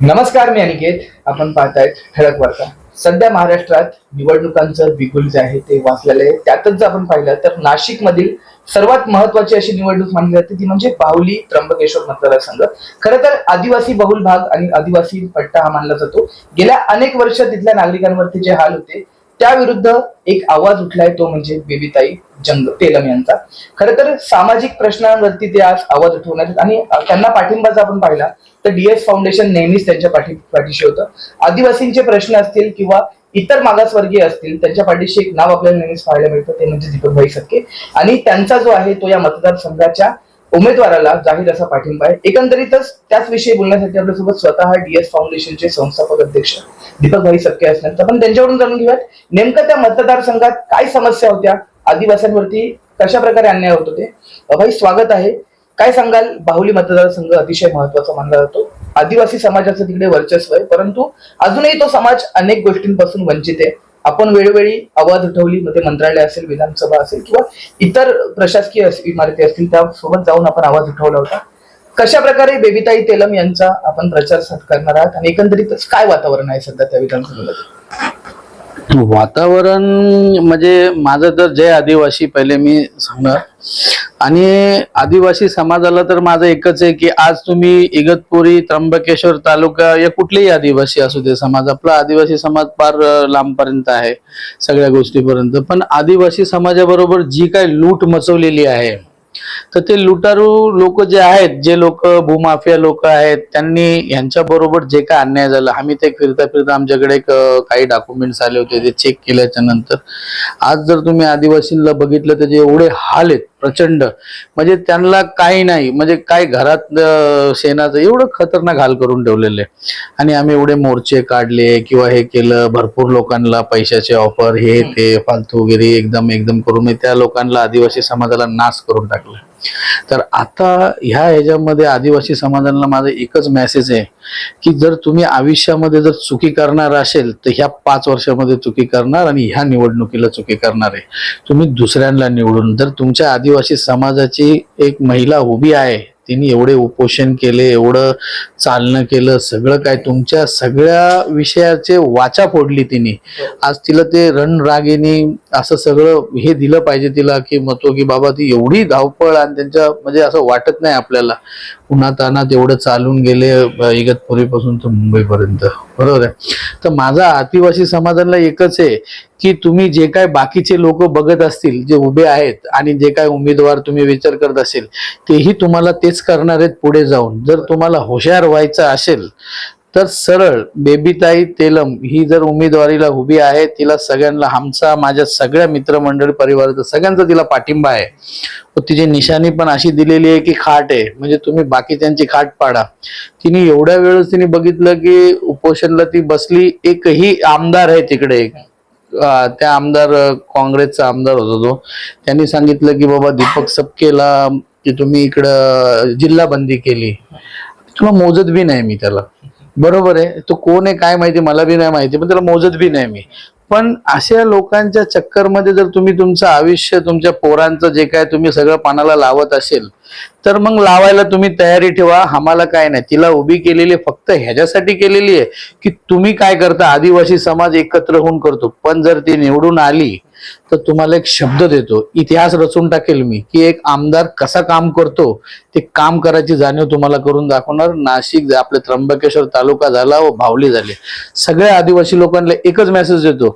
नमस्कार मी अनिकेत. आपण पाहतायत ठळक वार्ता. सध्या महाराष्ट्रात निवडणुकांचं बिगुल जे आहे ते वाचलेलं आहे. त्यातच जर आपण पाहिलं तर नाशिक मधील सर्वात महत्वाची अशी निवडणूक मानली जाते ती म्हणजे बाहुली त्र्यंबकेश्वर मतदारसंघ खरं तर आदिवासी बहुल भाग आणि आदिवासी पट्टा हा मानला जातो. गेल्या अनेक वर्ष तिथल्या नागरिकांवरती जे हाल होते त्याविरुद्ध एक आवाज उठलाय तो म्हणजे बेबीताई जंग तेलम यांचा. खर तर सामाजिक प्रश्नांवरती ते आज आवाज उठवण्यात आणि त्यांना पाठिंबा जर आपण पाहिला तर डीएस फाउंडेशन नेहमीच त्यांच्या पाठी पाठीशी होतं. आदिवासींचे प्रश्न असतील किंवा इतर मागासवर्गीय असतील त्यांच्या पाठीशी एक नाव आपल्याला नेहमीच पाहायला मिळतं ते म्हणजे दीपकभाई सत्के आणि त्यांचा जो आहे तो या मतदारसंघाच्या उमेदवाराला जाहीर असा पाठिंबा आहे. एकंदरीतच त्याच विषयी बोलण्यासाठी आपल्यासोबत स्वतः डीएस फाउंडेशनचे संस्थापक अध्यक्ष दीपक भाई सक्के असणार तर आपण त्यांच्याकडून जाणून घेऊयात नेमकं त्या मतदारसंघात काय समस्या होत्या आदिवासींवरती कशा प्रकारे अन्याय होत होते? भाई स्वागत आहे. काय सांगाल? बाहुली मतदारसंघ अतिशय महत्त्वाचा मानला जातो. आदिवासी समाजाचं तिकडे वर्चस्व आहे परंतु अजूनही तो समाज अनेक गोष्टींपासून वंचित आहे. आपण वेळोवेळी आवाज उठवली मग ते मंत्रालय असेल विधानसभा असेल किंवा इतर प्रशासकीय इमारती असतील त्यासोबत जाऊन आपण आवाज उठवला होता. कशा प्रकारे बेबीताई तेलम यांचा आपण प्रचार साथ करणार आहात आणि एकंदरीतच काय वातावरण आहे सध्या त्या विधानसभेमध्ये? वातावरण म्हणजे माझं तर जय आदिवासी पहिले मी सांगणार. आणि आदिवासी समाजाला तर माझं एकच आहे की आज तुम्ही इगतपुरी त्र्यंबकेश्वर तालुका या कुठलेही आदिवासी असू दे समाज आपला आदिवासी समाज फार लांबपर्यंत आहे सगळ्या गोष्टीपर्यंत. पण आदिवासी समाजाबरोबर जी काय लूट मचवलेली आहे तर ते लुटारू लोक जे आहेत जे लोक भूमाफिया लोक आहेत त्यांनी यांच्या बरोबर जे काय अन्याय झाला आम्ही ते फिरता फिरता आमच्याकडे एक, काही डॉक्युमेंट्स आले होते ते चेक केल्याच्यानंतर. आज जर तुम्ही आदिवासींना बघितलं तर जे एवढे हाल आहेत प्रचंड. म्हणजे त्यांना काही नाही म्हणजे काय घरात शेणाचं एवढं खतरनाक हाल करून ठेवलेले आणि आम्ही एवढे मोर्चे काढले किंवा हे केलं भरपूर लोकांना पैशाचे ऑफर हे ते फालतू वगैरे एकदम एकदम करून त्या लोकांना आदिवासी समाजाला नाश करून टाकलं. तर आता ह्या ह्याच्यामध्ये आदिवासी समाजाला माझं एकच मेसेज आहे की जर तुम्ही आयुष्यामध्ये जर चुकी करणार असेल तर ह्या पाच वर्षामध्ये चुकी करणार आणि ह्या निवडणुकीला चुकी करणार आहे. तुम्ही दुसऱ्यांना निवडून जर तुमच्या आदिवासी समाजाची एक महिला उभी आहे तिने एवढे उपोषण केले एवढं चालणं केलं सगळं काय तुमच्या सगळ्या विषयाचे वाचा फोडली तिने. आज तिला ते रणरागिनी असं सगळं हे दिलं पाहिजे तिला की म्हणतो की बाबा ती एवढी धावपळ आणि त्यांच्या म्हणजे असं वाटत नाही आपल्याला. उन्हात अनात एवढं चालून गेले इगतपुरीपासून तर मुंबईपर्यंत. बरोबर आहे? तर माझा आदिवासी समाजाला एकच आहे की तुम्ही जे काय बाकीचे लोक बघत असतील जे उभे आहेत आणि जे काय उमेदवार तुम्ही विचार करत असेल तेही तुम्हाला तेच करणार आहेत पुढे जाऊन. जर तुम्हाला हुशार व्हायचं असेल तर सरळ बेबीताई तेलम ही जर उमेदवारीला उभी आहे तिला सगळ्यांना आमचा माझ्या सगळ्या मित्रमंडळी परिवाराचा सगळ्यांचा तिला पाठिंबा आहे. व तिची निशाणी पण अशी दिलेली आहे की खाट आहे. म्हणजे तुम्ही बाकीच्यांची खाट पाडा. तिने एवढ्या वेळेस तिने बघितलं की उपोषणला ती बसली एकही आमदार आहे तिकडे एक. त्या आमदार काँग्रेसचा आमदार होता तो. त्यांनी सांगितलं की बाबा दीपक सपकेला की तुम्ही इकडं जिल्हा बंदी केली. तुला मोजत बी नाही मी त्याला. बरोबर आहे. तो कोण आहे काय माहिती मला बी नाही माहिती पण त्याला मोजत बी नाही मी. पण अशा लोकांच्या चक्करमध्ये जर तुम्ही तुमचं आयुष्य तुमच्या पोरांचं जे काय तुम्ही सगळं पानाला लावत असेल तर मग लावायला तुम्ही तयारी ठेवा. आम्हाला काय नाही. तिला उभी केलेली आहे, फक्त ह्याच्यासाठी केलेली आहे की तुम्ही काय करता? आदिवासी समाज एकत्र होऊन करतो. पण जर ती निवडून आली तर तुम्हाला एक शब्द देतो. इतिहास रचून टाकेल मी की एक आमदार कसा काम करतो ते काम करायची जाणीव तुम्हाला करून दाखवणार. नाशिक आपले त्र्यंबकेश्वर तालुका झाला व भावली झाले. सगळ्या आदिवासी लोकांना एकच मेसेज देतो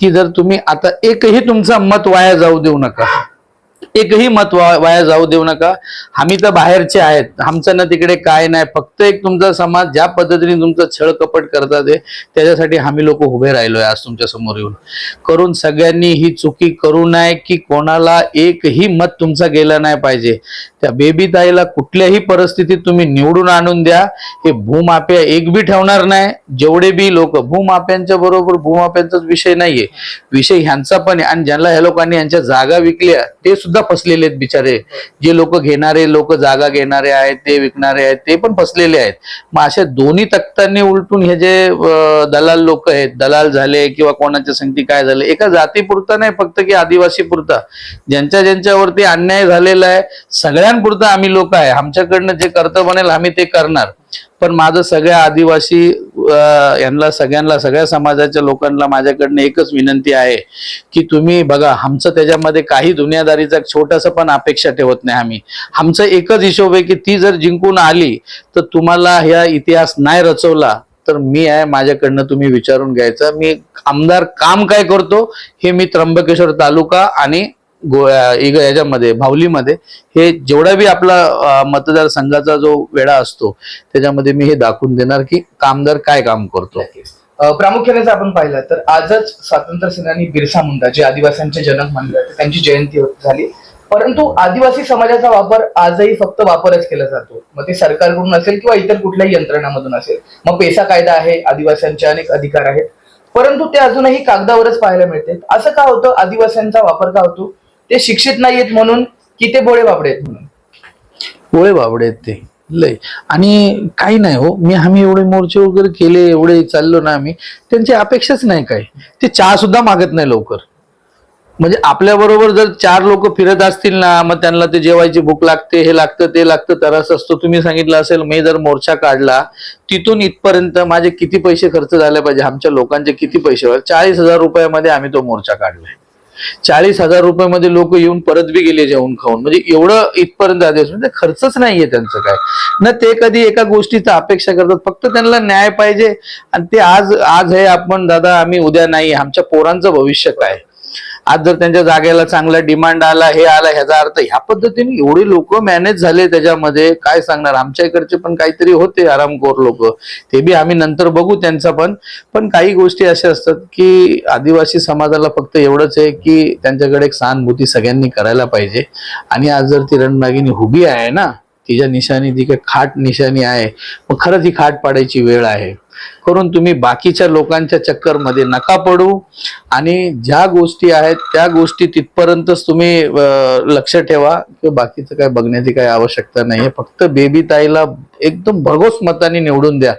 की जर तुम्ही आता एकही तुमचा मत वाया जाऊ देऊ नका. एकही मत वा- वाया जाऊ देऊ नका. आम्ही तर बाहेरचे आहेत. आमचं ना तिकडे काय नाही. फक्त एक तुमचा समाज ज्या पद्धतीने तुमचा छळ कपट करतात त्याच्यासाठी आम्ही लोक उभे राहिलोय आज तुमच्यासमोर येऊन. करून सगळ्यांनी ही चुकी करू नये की कोणाला एकही मत तुमचा गेला नाही पाहिजे. त्या बेबी ताईला कुठल्याही परिस्थितीत तुम्ही निवडून आणून द्या. हे भूमाप्या एक बी ठेवणार नाही. जेवढे बी लोक भूमाप्यांच्या बरोबर भूमाप्यांचाच विषय नाहीये. विषय ह्यांचा पण आहे. आणि ज्यांना ह्या लोकांनी यांच्या जागा विकल्या ते सुद्धा फसलेले आहेत बिचारे. जे लोक घेणारे लोक जागा घेणारे आहेत ते विकणारे आहेत ते पण फसलेले आहेत. मग अशा दोन्ही तक्त्यांनी उलटून हे जे दलाल लोक आहेत दलाल झाले किंवा कोणाच्या संगती काय झाले एका जातीपुरता नाही फक्त की आदिवासी पुरता ज्यांच्या ज्यांच्यावरती अन्याय झालेला आहे सगळ्यांपुरता आम्ही लोक आहे. आमच्याकडनं जे कर्तव्य बनेल आम्ही ते करणार. पण माझं सगळ्या आदिवासी यांना सगळ्यांना सगळ्या समाजाच्या लोकांना माझ्याकडनं एकच विनंती आहे की तुम्ही बघा आमचं त्याच्यामध्ये काही दुनियादारीचा छोटासा पण अपेक्षा ठेवत नाही आम्ही. आमचं एकच हिशोब आहे की ती जर जिंकून आली तर तुम्हाला ह्या इतिहास नाही रचवला तर मी आहे माझ्याकडनं तुम्ही विचारून घ्यायचं. मी आमदार काम काय करतो हे मी त्र्यंबकेश्वर तालुका आणि याच्यामध्ये भावलीमध्ये हे जेवढा बी आपला मतदारसंघाचा जो वेळा असतो त्याच्यामध्ये मी हे दाखवून देणार की कामदार काय काम करतो. प्रामुख्याने जर आपण पाहिलं तर आजच स्वातंत्र्य सेनानी बिरसा मुंडा जे आदिवासींचे जनक मानले जाते त्यांची जयंती झाली. परंतु आदिवासी समाजाचा वापर आजही फक्त वापरच केला जातो. मग ते सरकारकडून असेल किंवा इतर कुठल्याही यंत्रणामधून असेल मग पेसा कायदा आहे आदिवासींचे अनेक अधिकार आहेत. परंतु ते अजूनही कागदावरच पाहायला मिळते. असं का होतं? आदिवासींचा वापर का होतो? ते शिक्षित नाहीयेत म्हणून की ते बोळे बाबडे आहेत म्हणून. गोळे बाबडे आहेत ते. लय. आणि काही नाही हो. मी आम्ही एवढे मोर्चे वगैरे केले एवढे चाललो ना आम्ही त्यांची अपेक्षाच नाही काय ते चहा सुद्धा मागत नाही लवकर. म्हणजे आपल्या बरोबर जर चार लोक फिरत असतील ना मग त्यांना ते जेवायची भूक लागते हे लागतं ते लागतं तरच असतो. तुम्ही सांगितलं असेल मी जर मोर्चा काढला तिथून इथपर्यंत माझे किती पैसे खर्च झाले पाहिजे? आमच्या लोकांचे किती पैसे? चाळीस हजार रुपयामध्ये आम्ही तो मोर्चा काढलाय. चाळीस हजार रुपयामध्ये लोक येऊन परत बी गेले जेवण खाऊन. म्हणजे एवढं इथपर्यंत आदेश म्हणजे खर्चच नाहीये त्यांचं काय. ना ते कधी एका गोष्टीचा अपेक्षा करतात. फक्त त्यांना न्याय पाहिजे. आणि ते आज आज हे आपण दादा आम्ही उद्या नाही. आमच्या पोरांचं भविष्य काय? आज जर त्यांच्या जागेला चांगला डिमांड आला हे आला ह्याचा अर्थ ह्या पद्धतीने एवढे लोक मॅनेज झाले त्याच्यामध्ये. काय सांगणार? आमच्या इकडचे पण काहीतरी होते आरामखोर लोक. ते बी आम्ही नंतर बघू त्यांचा पण. पण काही गोष्टी अशा असतात की आदिवासी समाजाला फक्त एवढंच आहे की त्यांच्याकडे एक सहानुभूती सगळ्यांनी करायला पाहिजे. आणि आज जर ती रणनागिनी उभी आहे ना तिच्या निशाणी ती काही खाट निशाणी आहे मग खरंच ही खाट पाडायची वेळ आहे. करून तुम्ही बाकीच्या लोकांच्या चक्करमध्ये नका पडू आणि ज्या गोष्टी आहेत त्या गोष्टी तिथपर्यंतच तुम्ही लक्ष ठेवा. किंवा बाकीचं काय बघण्याची काही आवश्यकता नाहीये फक्त बेबी ताईला एकदम भरघोस मताने निवडून द्या.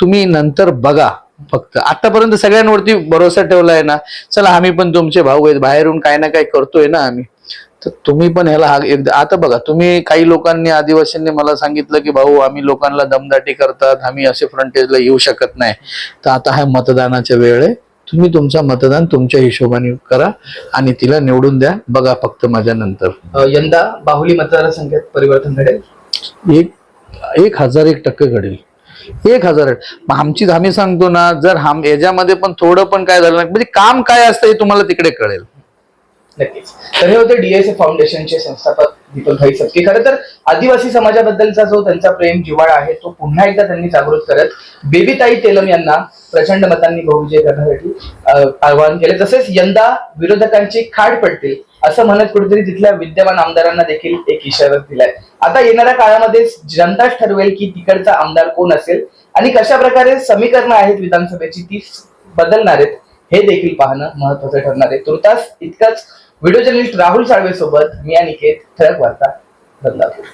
तुम्ही नंतर बघा फक्त. आतापर्यंत सगळ्यांवरती भरोसा ठेवलाय ना चला आम्ही पण तुमचे भाऊ आहेत. बाहेरून काय ना काय करतोय ना आम्ही. तर तुम्ही पण ह्याला हा एकदा आता बघा तुम्ही काही लोकांनी आदिवासींनी मला सांगितलं की भाऊ आम्ही लोकांना दमदाटी करतात आम्ही असे फ्रंटेजला येऊ शकत नाही. तर आता हा मतदानाच्या वेळ आहे. तुम्ही तुमचा मतदान तुमच्या हिशोबाने करा आणि तिला निवडून द्या. बघा फक्त माझ्या नंतर यंदा बाहुली मतदारसंघात परिवर्तन घडेल? एक एक हजार एक टक्के घडेल. एक हजार आमची आम्ही सांगतो ना जर हम याच्यामध्ये पण थोडं पण काय झालं नाही म्हणजे काम काय असतं हे तुम्हाला तिकडे कळेल. नक्कीच. तर हे होते डीएसए फाउंडेशनचे संस्थापक दीपक भाई खरं तर आदिवासी समाजाबद्दलचा जो त्यांचा प्रेम जिव्हाळा आहे तो पुन्हा एकदा त्यांनी जागृत करत बेबीताई तेलम यांना प्रचंड मतांनी बहुविजय करण्यासाठी आवाहन केले. तसेच यंदा विरोधकांची खाड पडतील असं म्हणत कुठेतरी तिथल्या विद्यमान आमदारांना देखील एक इशारा दिलाय. आता येणाऱ्या काळामध्ये जनताच ठरवेल की तिकडचा आमदार कोण असेल आणि कशा प्रकारे समीकरणं आहेत विधानसभेची ती बदलणार आहेत हे देखील पाहणं महत्वाचं ठरणार आहे. तुर्तास इतकंच व्हिडिओ जर्नलिस्ट राहुल साळवे सोबत मी अनिकेत ठळक वार्ता बदलापूर.